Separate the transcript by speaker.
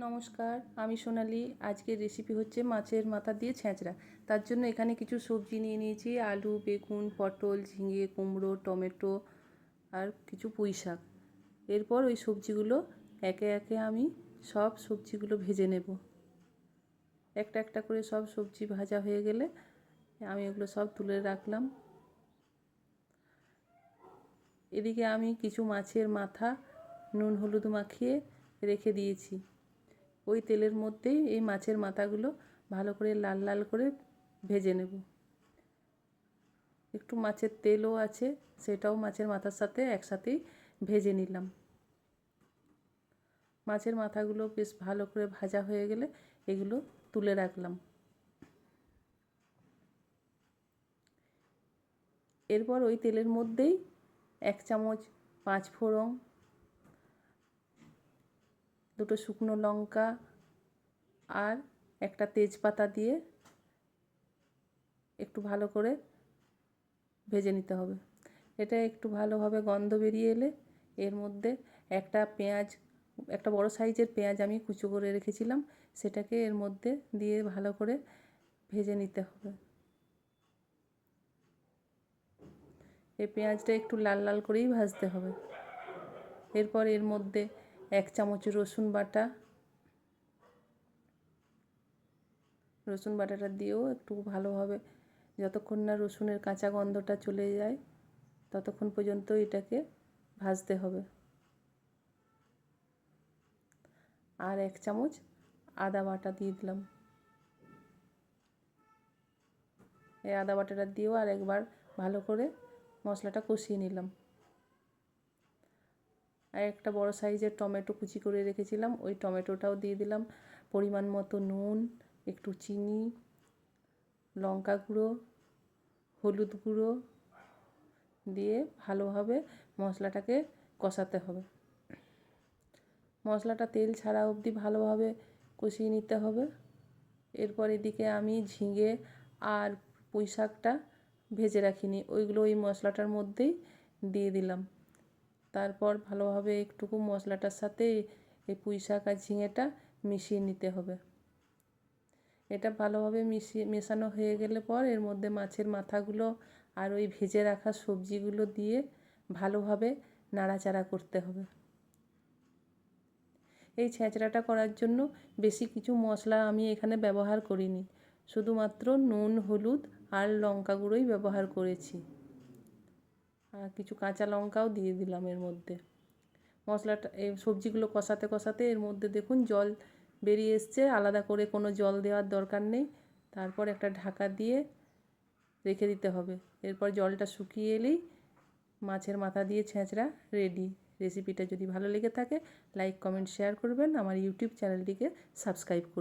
Speaker 1: নমস্কার, আমি সোনালি। আজকের রেসিপি হচ্ছে মাছের মাথা দিয়ে ছেঁচড়া। তার জন্য এখানে কিছু সবজি নিয়ে নিয়েছি। আলু, বেগুন, পটল, ঝিঙে, কুমড়ো, টমেটো আর কিছু পুঁই শাক। এরপর ওই সবজিগুলো একে একে আমি সব সবজিগুলো ভেজে নেব। একটা একটা করে সব সবজি ভাজা হয়ে গেলে আমি ওগুলো সব তুলে রাখলাম। এদিকে আমি কিছু মাছের মাথা নুন হলুদ মাখিয়ে রেখে দিয়েছি। ওই তেলের মধ্যেই এই মাছের মাথাগুলো ভালো করে লাল লাল করে ভেজে নেব। একটু মাছের তেলও আছে, সেটাও মাছের মাথার সাথে একসাথেই ভেজে নিলাম। মাছের মাথাগুলো বেশ ভালো করে ভাজা হয়ে গেলে এগুলো তুলে রাখলাম। এরপর ওই তেলের মধ্যেই এক চামচ পাঁচ ফোড়ন, দুটো শুকনো লঙ্কা আর একটা তেজপাতা দিয়ে একটু ভালো করে ভেজে নিতে হবে। এটা একটু ভালোভাবে গন্ধ বেরিয়ে এলে এর মধ্যে একটা পেঁয়াজ, একটা বড় সাইজের পেঁয়াজ আমি কুচো করে রেখেছিলাম, সেটাকে এর মধ্যে দিয়ে ভালো করে ভেজে নিতে হবে। এই পেঁয়াজটা একটু লাল লাল করেই ভাজতে হবে। এরপর এর মধ্যে এক চামচ রসুন বাটা রসুন বাটাটা দিয়েও একটু ভালোভাবে যতক্ষণ না রসুনের কাঁচা গন্ধটা চলে যায়, ততক্ষণ পর্যন্ত এটাকে ভাজতে হবে। আর এক চামচ আদা বাটা দিয়ে দিলাম। এই আদা বাটাটা দিয়েও আর একবার ভালো করে মশলাটা কষিয়ে নিলাম। আর একটা বড় সাইজের টমেটো কুচি করে রেখেছিলাম, ওই টমেটোটাও দিয়ে দিলাম। পরিমাণ মতো নুন একটু চিনি, লঙ্কা গুঁড়ো, হলুদ গুঁড়ো দিয়ে ভালোভাবে মশলাটাকে কষাতে হবে। মশলাটা তেল ছাড়া অবধি ভালোভাবে কষিয়ে নিতে হবে। এরপর এদিকে আমি ঝিঙে আর পুঁই শাকটা ভেজে রাখিনি, ওইগুলো ওই মশলাটার মধ্যেই দিয়ে দিলাম। তারপর ভালোভাবে একটুকু মশলাটার সাথে এই পুঁই শাক আর ঝিঙেটা মিশিয়ে নিতে হবে। এটা ভালোভাবে মিশিয়ে মেশানো হয়ে গেলে পর এর মধ্যে মাছের মাথাগুলো আর ওই ভেজে রাখা সবজিগুলো দিয়ে ভালোভাবে নাড়াচাড়া করতে হবে। এই ছেঁচড়াটা করার জন্য বেশি কিছু মশলা আমি এখানে ব্যবহার করিনি। শুধুমাত্র নুন, হলুদ আর লঙ্কা গুঁড়োই ব্যবহার করেছি। আর কিছু কাঁচা লঙ্কাও দিয়ে দিলাম এর মধ্যে। মশলাটা, এই সবজিগুলো কষাতে কষাতে এর মধ্যে দেখুন জল বেরিয়ে এসছে। আলাদা করে কোনো জল দেওয়ার দরকার নেই। তারপর একটা ঢাকা দিয়ে রেখে দিতে হবে। এরপর জলটা শুকিয়ে এলেই মাছের মাথা দিয়ে ছেঁচড়া রেডি। রেসিপিটা যদি ভালো লেগে থাকে, লাইক, কমেন্ট, শেয়ার করবেন। আমার ইউটিউব চ্যানেলটিকে সাবস্ক্রাইব করবেন